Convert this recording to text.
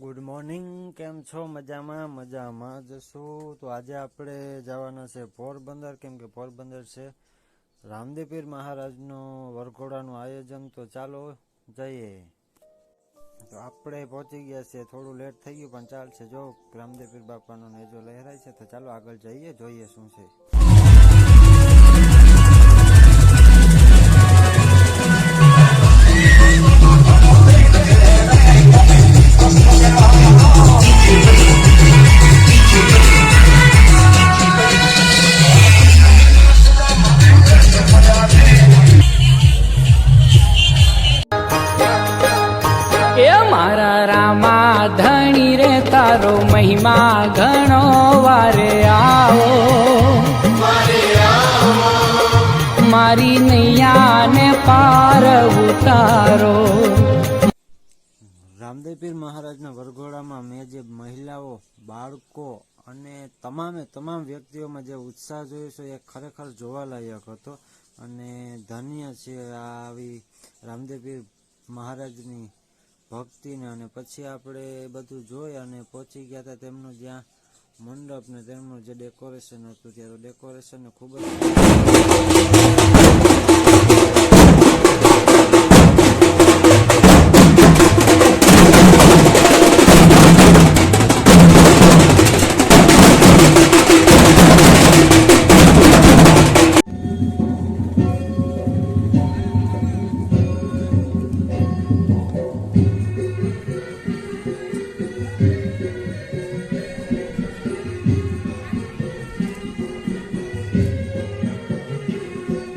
Good morning કેમ છો? મજામાં મજામાં જશું તો આજે આપણે જવાના છે પોરબંદર. કેમ કે પોરબંદર છે રામદેવપીર મહારાજનો વરઘોડાનું આયોજન. તો ચાલો જઈએ. તો આપણે પહોંચી ગયા છે થોડું લેટ થઈ ગયું, પણ ચાલશે. જો રામદેવપીર બાપાનો નેજો લહેરાય છે, તો ચાલો આગળ જઈએ. જોઈએ શું છે. ધણી રે તારો મહિમા ઘણો વારે આવો. મારી નૈયાને પાર ઉતારો રામદેવપીર મહારાજના વરઘોડામાં મેં જે મહિલાઓ, બાળકો અને તમામે તમામ વ્યક્તિઓમાં જે ઉત્સાહ જોયો છે, એ ખરેખર જોવાલાયક હતો. અને ધન્ય છે આવી રામદેવપીર મહારાજની ભક્તિને અને પછી આપણે બધું જોઈ અને પહોંચી ગયા હતા તેમનું જ્યાં મંડપ ને તેમનું જે ડેકોરેશન હતું ત્યાં ડેકોરેશન ખૂબ જ